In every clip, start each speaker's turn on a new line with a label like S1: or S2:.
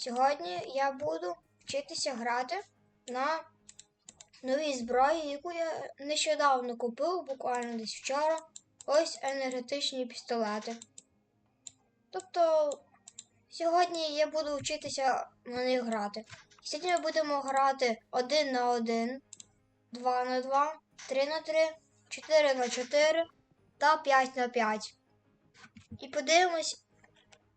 S1: Сьогодні я буду вчитися грати на новій зброї, яку я нещодавно купив, буквально десь вчора. Ось енергетичні пістолети. Тобто, сьогодні я буду вчитися на них грати. Сьогодні ми будемо грати 1 на 1, 2 на 2, 3 на 3, 4 на 4 та 5 на 5. І подивимось,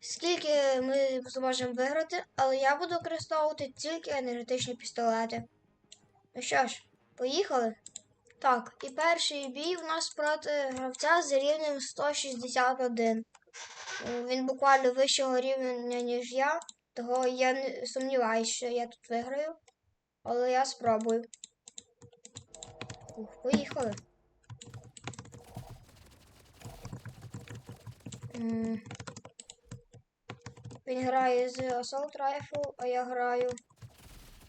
S1: скільки ми зможемо виграти, але я буду використовувати тільки енергетичні пістолети. Ну що ж, поїхали? Так, і перший бій в нас проти гравця з рівнем 161. Е, Він буквально вищого рівня, ніж я, того я не сумніваюся, що я тут виграю. Але я спробую. Ух, поїхали. Він грає з Assault Rifle, а я граю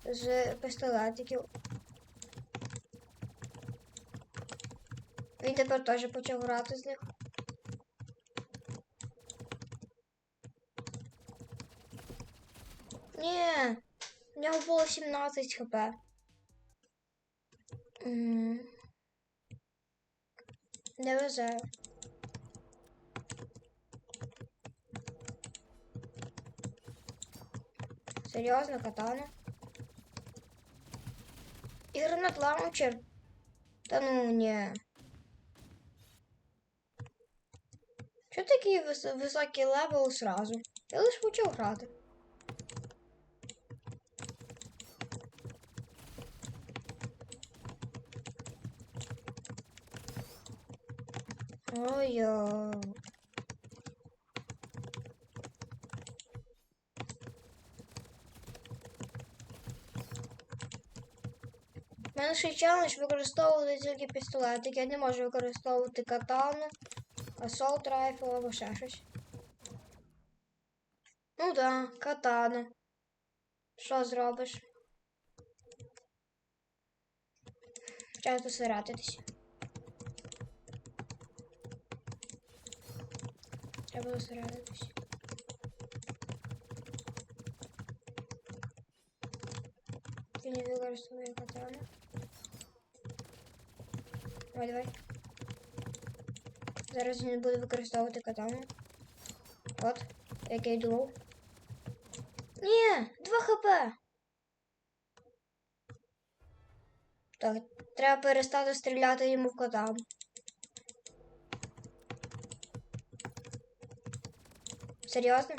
S1: з пістолетиків. Він тепер теж почав грати з них. Ні, в нього було 17 хп. Не везе. Серйозно, катана? І гранат лаунчер? Та ну ні. Що такий вис- високий левел сразу? Я лише почав грати. Ой-ой. У мене ще й челендж використовувати тільки пістолетик. Я не можу використовувати катану, assault rifle або ще щось. Ну да, катана. Що зробиш? Час зосередитись. Треба зосередитись. Ти не використовує катану. Давай, давай. Зараз він буде використовувати катану. От, як я й думав. Ні, 2 хп. Так, треба перестати стріляти йому в катану. Серйозно?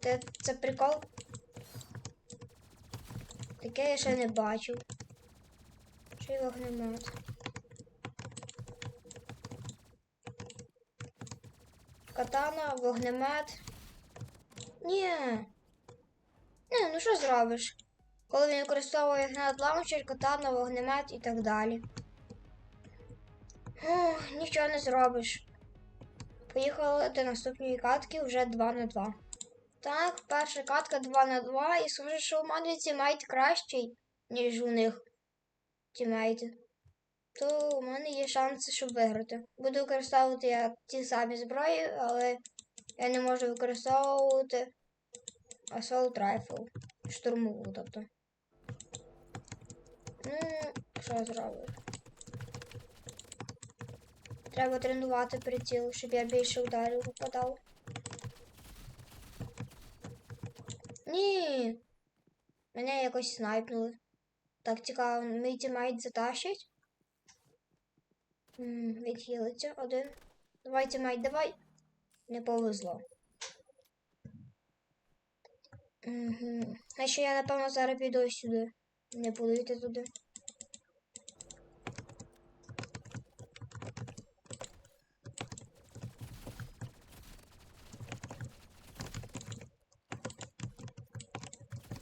S1: Це, це прикол? Таке я ще не бачив. Ще й вогнемет. Катана, вогнемет. Ні. Ні, ну що зробиш? Коли він використовує гранат лаунчер, катана, вогнемет і так далі. Ох, нічого не зробиш. Поїхали до наступної катки вже 2 на 2. Так, перша катка 2 на 2, і схоже, що у мене тімейт кращий, ніж у них тімейти. То у мене є шанси, щоб виграти. Буду використовувати я ті самі зброї, але я не можу використовувати Assault Rifle. Штурмову, тобто. Ну, що зробиш? Треба тренувати приціл, щоб я більше ударів попадав. Ні. Мене якось снайпнули. Так цікаво, мій тімейт затащить. М, Відхилиться один. Давай, тімейт, давай. Не повезло. Угу. А ще я, напевно, зараз піду сюди. Не буду йти туди.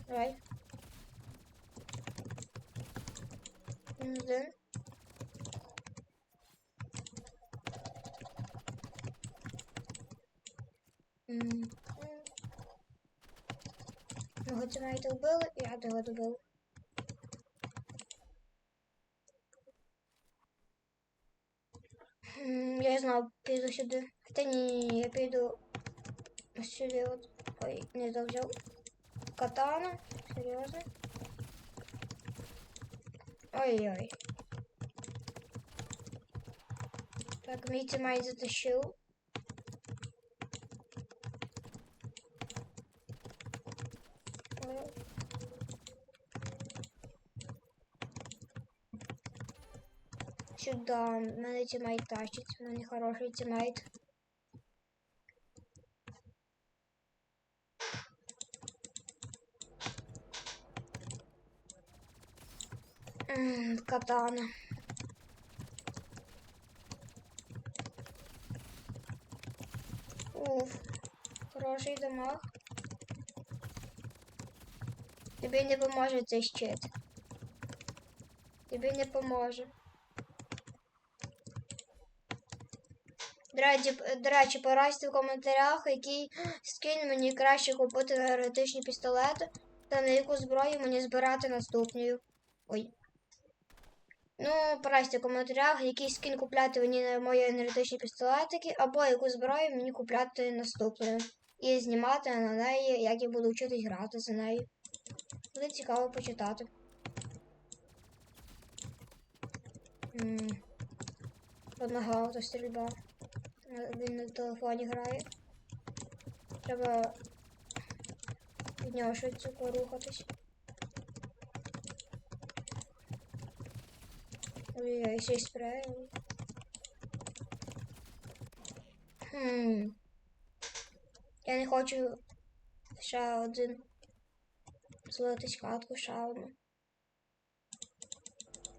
S1: Давай. Один. М, м. Мого тімейта вбили, і я того добив. М, Я знав, піду сюди. Та ні, ні, ні, я піду ось сюди от. Ой, не завзяв. катана. Серйозно. Ой-ой. Так, мій тімейт затащив. Сюда, мене тімейт тащить, в мене хороший тімейт. Катана. Уф, хороший дамаг. Тобі не поможе цей щит. Тобі не поможе. До речі, до порадьте в коментарях, який скін мені краще купити на еретичні пістолети та на яку зброю мені збирати наступною. Ой. Ну, порадьте в коментарях, який скін купляти мені на мої енергетичні пістолетики, або яку зброю мені купляти наступною. І знімати на неї, як я буду вчитись грати за нею. Буде цікаво почитати. Автострільба. Е, Він на телефоні грає. Треба від нього швидко порухатись. Ой-ой, ще й спрей. Хм. Я не хочу ще один злитись катку ще одну.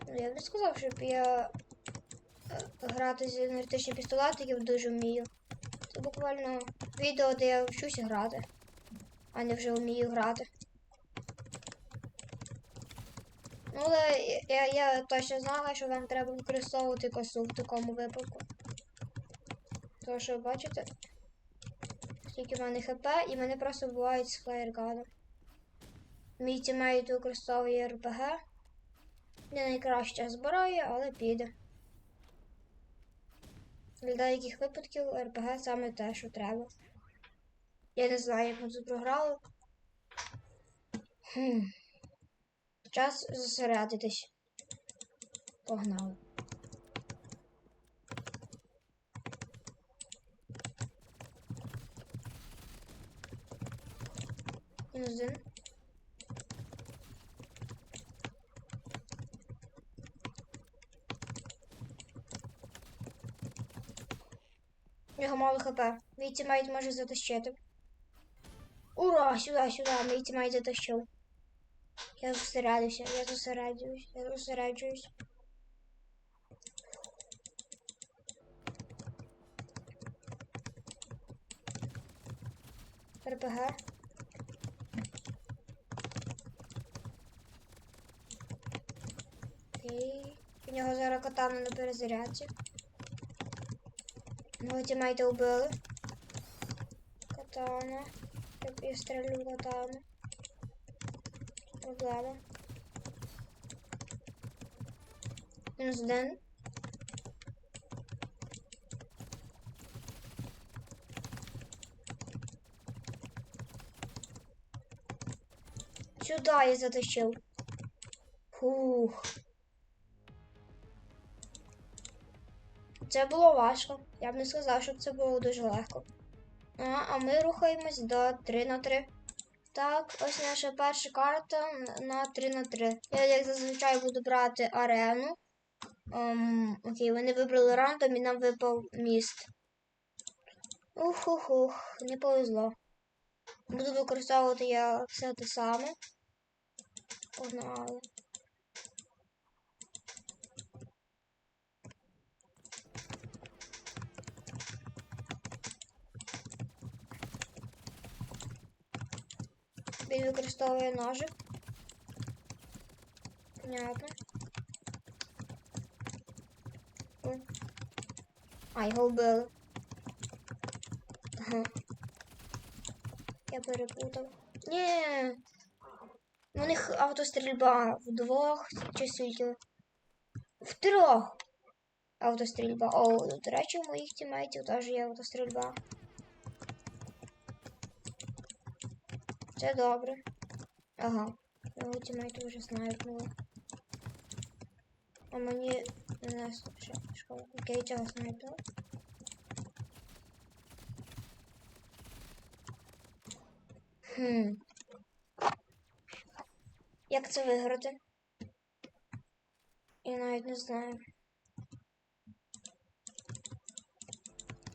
S1: Ну, Я б не сказав, щоб я е, грати з енергетичних пістолетиків дуже вмію. Це буквально відео, де я вчуся грати, а не вже вмію грати. Ну, але я, я точно знала, що вам треба використовувати косу в такому випадку. Тому що, бачите, скільки в мене хп, і мене просто вбивають з флеєрганом. Мій тімейт використовує РПГ. Не найкраща зброя, але піде. Для деяких випадків РПГ саме те, що треба. Я не знаю, як ми тут програли. Хм. Час зосередитись. Погнали. Мінус один. Нього мало хп. Мій тімейт може затащити. Ура! Сюди, сюди, мій тімейт затащив. Я зосередився, я зосереджуюсь, я зосереджуюсь. РПГ. Окей. У нього зараз катана на перезарядці. Мого тімейта убили. Катана. Я, стрелю катану. Проблема. Мінус один. Сюда я затащив. Фух. Це було важко. Я б не сказав, щоб це було дуже легко. А, а ми рухаємось до 3 на 3. Так, ось наша перша карта на 3 на 3. Я як зазвичай буду брати арену. Ем, окей, вони вибрали рандом і нам випав міст. Ух-ух-ух, не повезло. Буду використовувати я все те саме. Погнали. Він використовує ножик. Понятно. А, його вбили. Ага. Я перепутав. Ні. У них автострільба вдвох чи скільки? В трьох. Автострільба. О, до речі, у моїх тімейтів теж є автострільба. Це добре. Ага. Тімейти вже снайпнули. А мені не школа. Окей, цього снайпнули. Хм. Як це виграти? Я навіть не знаю.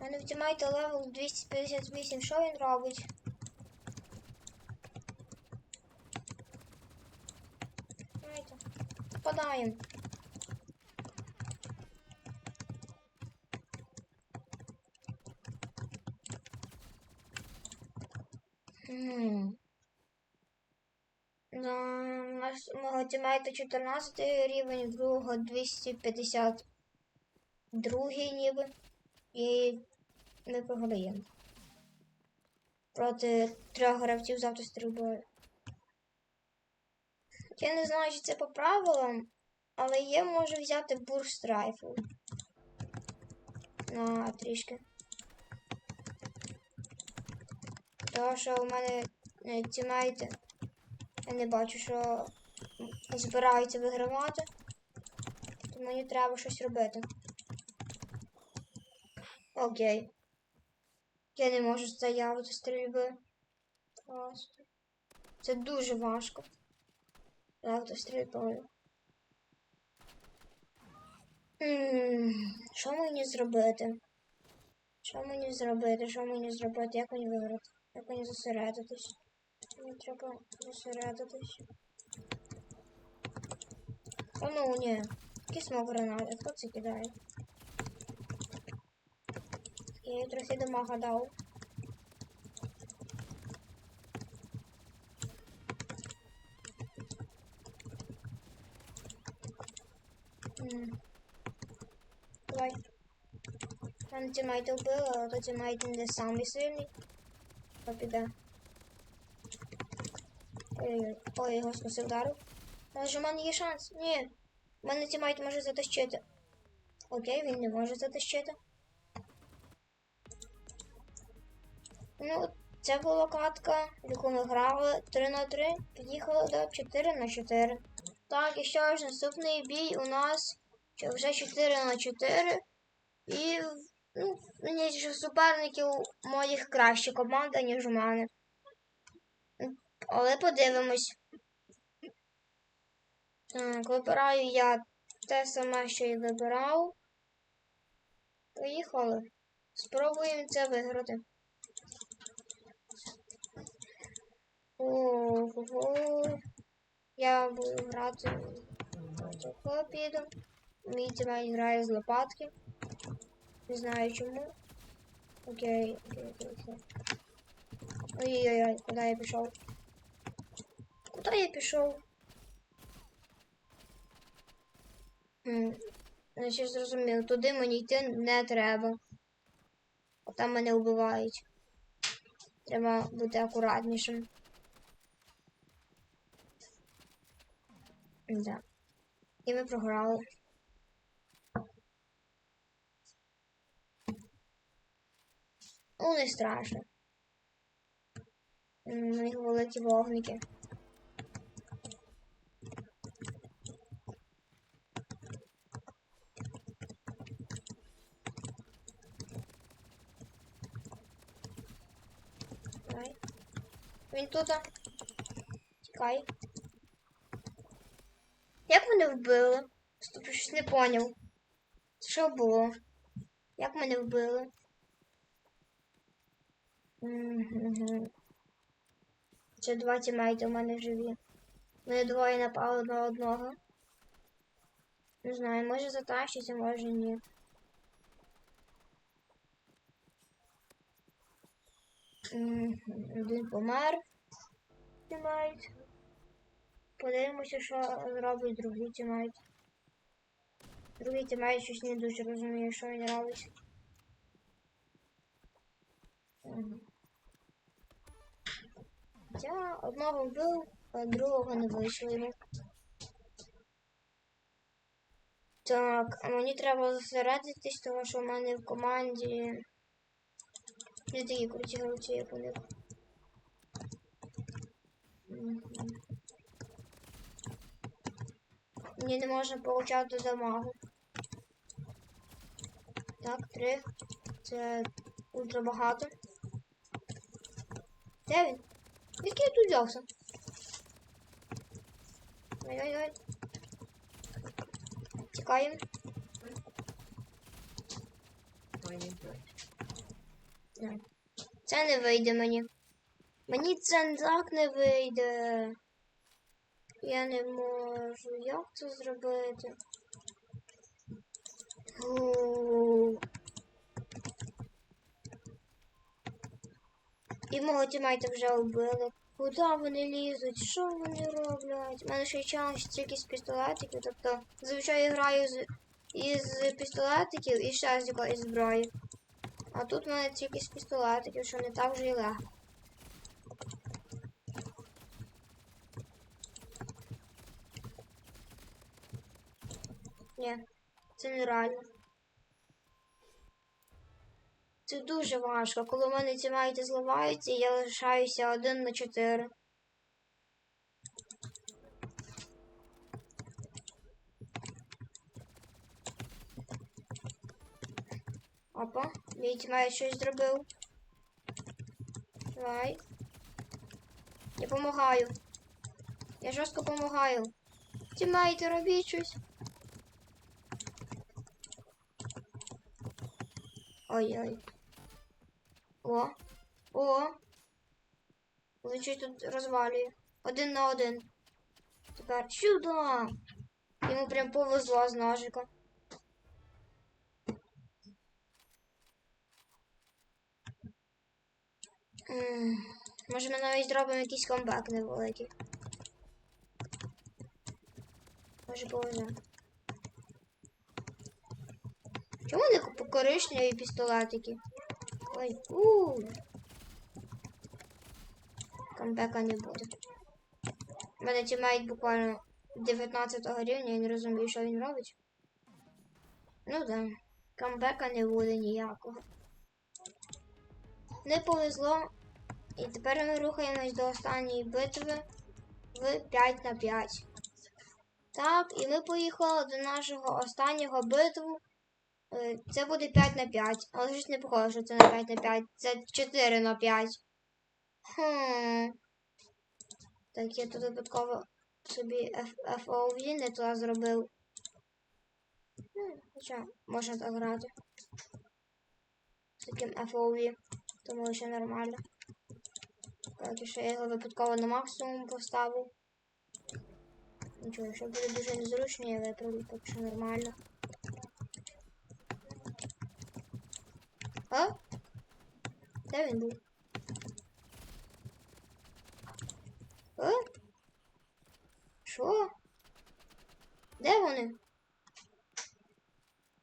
S1: У мене в левел 258. Що він робить? Попадаємо. Хм. Да, у нас мого тімейта 14 рівень, другого 252 ніби. І ми програємо. Проти трьох гравців з автострільбою. Я не знаю, чи це по правилам, але я можу взяти бурст райфл. На трішки. Тому що у мене е, тімейти. Я не бачу, що збираються вигравати. То мені треба щось робити. Окей. Я не можу стояти стрільби. Просто. Це дуже важко. Автострільбою. Що мені зробити? Що мені зробити? Що мені зробити? Як мені виграти? Як мені зосередитись? Мені треба зосередитись. О, ну ні. Який смог гранати? Хто це кидає? Я їй трохи дамага дав. М. Давай. Вбили, але то тімейт не самий сильний. То піде. Ой-ой-ой, ой, його скосив вдарив. Ж у мене є шанс. Ні. У мене тімейт може затащити. Окей, він не може затащити. Ну, це була катка, в яку ми грали 3 на 3, під'їхали до 4 на 4. Так, і що ж, наступний бій у нас вже 4 на 4. І ну, мені що суперників моїх краще команда, ніж у мене. Але подивимось. Так, вибираю я те саме, що і вибирав. Поїхали. Спробуємо це виграти. Ого. Я буду грати. Мій тімей грає з лопатки. Не знаю чому. Окей, окей, окей, окей. Ой-ой-ой, куди я пішов? Куди я пішов? Хм. Значить, зрозумів, туди мені йти не треба. А там мене вбивають. Треба бути акуратнішим. Да. І ми програли. Ну, не страшно. У них великі вогники. Давай. Він тут. Тікай. Як мене вбили? Стоп, щось не поняв. Це Що було? Як мене вбили? Це два тімейти у мене живі. Вони двоє напали на одного. Не знаю, може затащиться, може ні. Один помер. Тімейт. Подивимося, що зробить другий тімейт. Другий тімейт щось не дуже розуміє, що він робить. Мгм. Я одного вбив, другого не вийшло йому. Так, а мені треба зосередитись, тому що в мене в команді не такі круті гравці, як у них. Мені не можна получати дамагу. Так, три. Це ультра багато. Де він? Який я тут взявся? Ой-ой-ой. Тікаємо. Це не вийде мені. Мені це так не вийде. Я не можу. Як це зробити? Гу. І мого тімейта вже вбили. Куди вони лізуть? Що вони роблять? У мене ще й челендж тільки з пістолетиків. Тобто, зазвичай я граю з із пістолетиків і ще з якоїсь зброї. А тут в мене тільки з пістолетиків, що не так вже і легко. Ні, це нереально. Це дуже важко, коли в мене ці майти зливаються, я лишаюся один на чотири. Опа, мій тімейт щось зробив. Давай. Я помагаю. Я жорстко помагаю. Тімейти, робіть щось. Ой-ой. О. О. Лечить тут розвалює. Один на один. Тепер сюди. Йому прям повезло з ножика. М, Може ми навіть зробимо якийсь камбек невеликий. Може повезе. Чому не коричневі пістолетики? Ой, у. Камбека не буде. У мене тімейт буквально 19 рівня, я не розумію, що він робить. Ну да, камбека не буде ніякого. Не повезло. І тепер ми рухаємось до останньої битви в 5 на 5. Так, і ми поїхали до нашого останнього битву. Е, Це буде 5 на 5. Але щось не похоже, що це на 5 на 5. Це 4 на 5. Хм. Так, я тут випадково собі FOV не туди зробив. Хоча можна так грати. З таким FOV. Тому ще нормально. Так, і ще я його випадково на максимум поставив. Нічого, якщо буде дуже незручно, я виправлю поки що нормально. А? Де він був? А? Що? Де вони?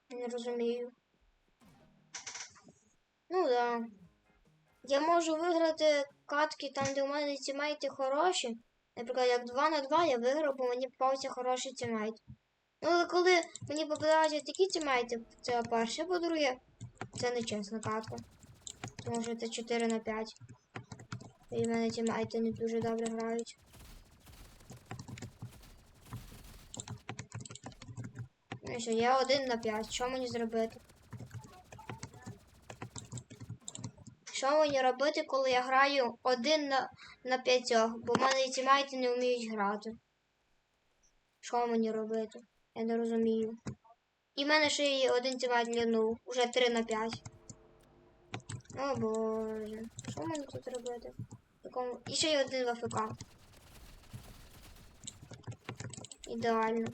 S1: Не розумію. Ну да. Я можу виграти катки там, де у мене тімейти хороші. Наприклад, як 2 на 2 я виграв, бо мені попався хороший тімейт. Ну, але коли мені попадаються такі тімейти, це перше, по-друге, це не чесна катка. Тому це 4 на 5. І в мене тімейти не дуже добре грають. Ну і що, я 1 на 5. Що мені зробити? Що мені робити, коли я граю один на, на п'ятьох, бо в мене тімейти не вміють грати. Що мені робити? Я не розумію. І в мене ще є один тімейт лінув, уже 3 на 5. О боже. Що мені тут робити? Такому... І ще є один в АФК. Ідеально.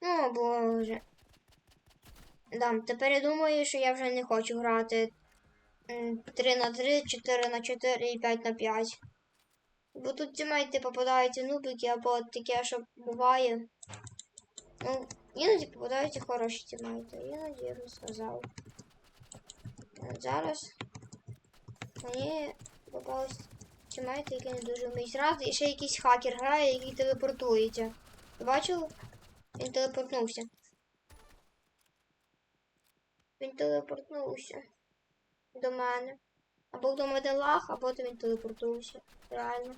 S1: О боже. Да, тепер я думаю, що я вже не хочу грати 3 на 3, 4 на 4 і 5 на 5. Бо тут тімейти попадаються нубики або таке, що буває. Ну, іноді попадаються хороші тімейти. Іноді я б сказав. От зараз мені попались тімейти, які не дуже вміють грати. І ще якийсь хакер грає, який телепортується. Ви бачили? Він телепортнувся. Він телепортнувся до мене. Або в мене лаг, або то він телепортувався. Реально.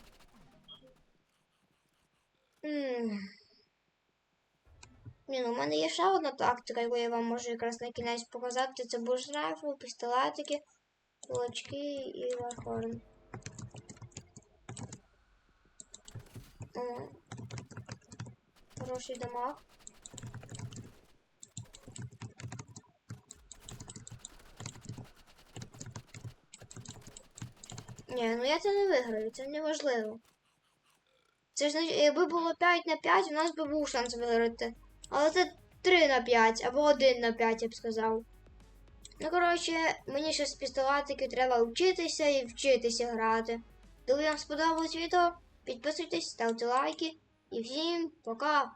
S1: М. Ні, ну, у мене є ще одна тактика, яку я вам можу якраз на кінець показати. Це буршрайфл, пістолетики, кулачки і вархорн. Хороший дамаг. Ні, ну я це не виграю, це не важливо. Це ж якби було 5 на 5, у нас би був шанс виграти. Але це 3 на 5 або 1 на 5, я б сказав. Ну, коротше, мені ще з пістолатики треба вчитися і вчитися грати. Коли вам сподобалось відео, підписуйтесь, ставте лайки. І всім пока!